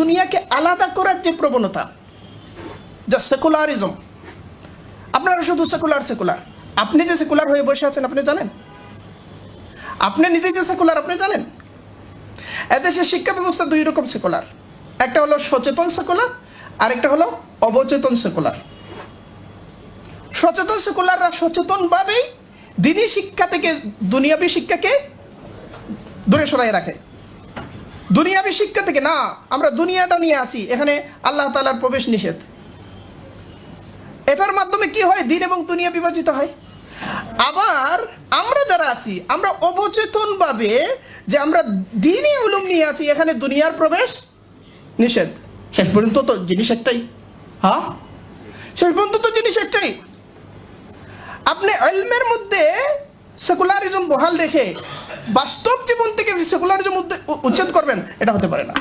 দুনিয়াকে আলাদা করার যে প্রবণতা, যা সেকুলারিজম আপনারা শুধু সেকুলার সেকুলার আপনি যে সেকুলার হয়ে বসে আছেন, আপনি জানেন? আপনি নিজেই যে সেকুলার আপনি জানেন? এদেশের শিক্ষা ব্যবস্থা দুই রকম সেকুলার একটা হলো সচেতন সেকুলার আরেকটা হলো অবচেতন সেকুলার সচেতন সেকুলাররা সচেতনভাবেই দিনী শিক্ষা থেকে দুনিয়াবী শিক্ষাকে দূরে সরাই রাখে। দুনিয়াবী শিক্ষা থেকে, না, আমরা দুনিয়াটা নিয়ে আছি, এখানে আল্লাহ তালার প্রবেশ নিষেধ। এটার মাধ্যমে কি হয়? দিন এবং দুনিয়া বিভাজিত হয়। আবার আমরা যারা আছি, আমরা অবচেতনভাবে যে আমরা দিনই উলুম নিয়ে আছি, এখানে দুনিয়ার প্রবেশ নিষেধ। শেষ পর্যন্ত তো জিনিস একটাই। হ্যাঁ? শেষ পর্যন্ত তো জিনিস একটাই। আপনি এলমের মধ্যে সেকুলারিজম বহাল রেখে বাস্তব জীবন থেকে সেকুলারিজম করবেন এটা হতে পারে না।